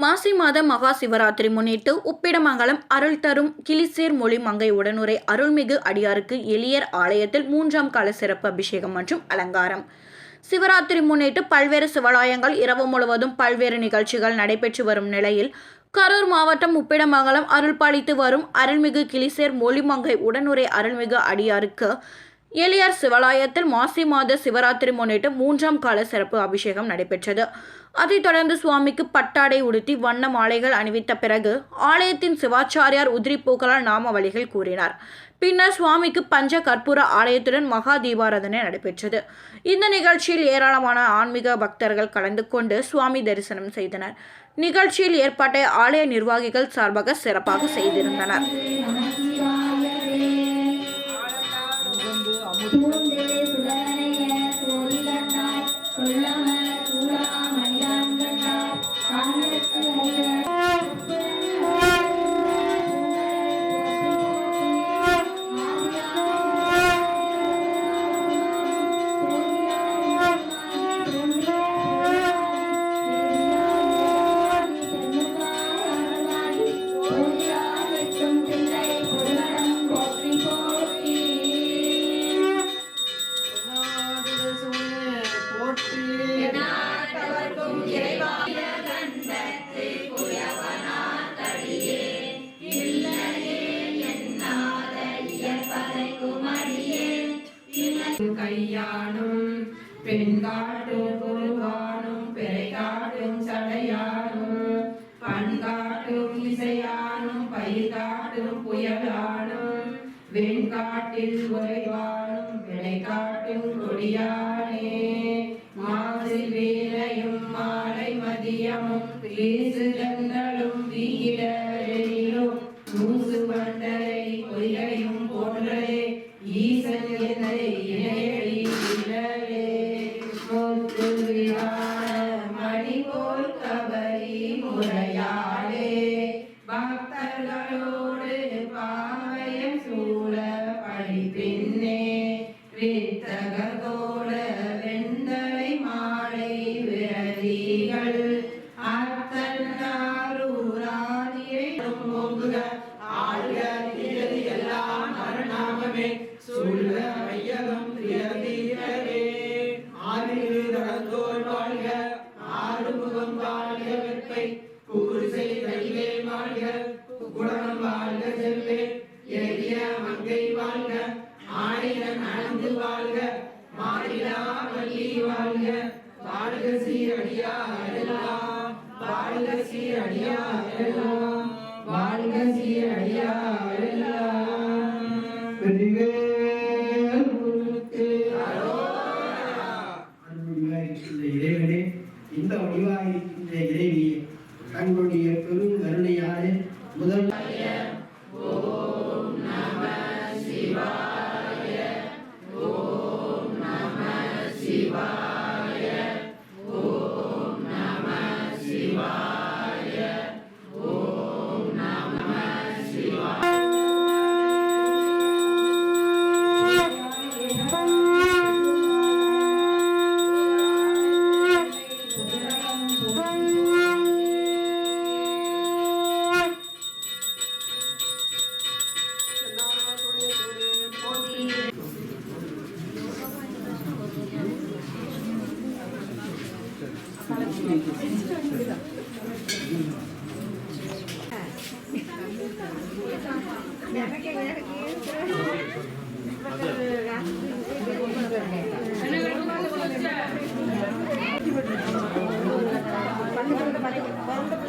மாசி மாத மகா சிவராத்திரி முன்னிட்டு உப்பிடமங்கலம் அருள் தரும் கிளிசேர் மொழி மங்கை உடனுரை அருள்மிகு அடியாருக்கு எளியர் ஆலயத்தில் மூன்றாம் கால சிறப்பு அபிஷேகம் மற்றும் அலங்காரம். சிவராத்திரி முன்னிட்டு பல்வேறு சிவாலயங்கள் இரவு முழுவதும் பல்வேறு நிகழ்ச்சிகள் நடைபெற்று வரும் நிலையில் கரூர் மாவட்டம் உப்பிடமங்கலம் அருள் பாலித்து வரும் அருள்மிகு கிளிசேர் மொழிமங்கை உடனுரை அருள்மிகு அடியாருக்கு எளியார் சிவாலயத்தில் மாசி மாத சிவராத்திரி முன்னிட்டு மூன்றாம் கால சிறப்பு அபிஷேகம் நடைபெற்றது. அதைத் தொடர்ந்து சுவாமிக்கு பட்டாடை உடுத்தி வண்ண மாலைகள் அணிவித்த பிறகு ஆலயத்தின் சிவாச்சாரியார் உதிரி பூக்களால் நாமவழிகள் கூறினார். பின்னர் சுவாமிக்கு பஞ்ச கற்பூர ஆலயத்துடன் மகா தீபாராதனை நடைபெற்றது. இந்த நிகழ்ச்சியில் ஏராளமான ஆன்மீக பக்தர்கள் கலந்து கொண்டு சுவாமி தரிசனம் செய்தனர். நிகழ்ச்சியில் ஏற்பாட்டை ஆலய நிர்வாகிகள் சார்பாக சிறப்பாக செய்திருந்தனர். பெண் காட்டும் குருகானும் பிறை காட்டும் சடையானும் பண் காட்டும் இசையானும் பயிர் காட்டும் புயலானும் வெண்காட்டில் உறைவானும் விளை காட்டும் கொடியானே. மாசில் வேலையும் மாலை மதியமும் பேசு வாழ்க மாறிலா மல்லி வாழ்க. வாழ்க சீரடியாரெல்லாம் வாழ்க சீரடியாரெல்லாம் வாழ்க சீரடியாரெல்லாம். வெற்றிவேல் இறைவனே இந்த வடிவாயிருக்கின்ற இறைவி தங்களுடைய பெரும் கருணையாலே முதல் Shiva.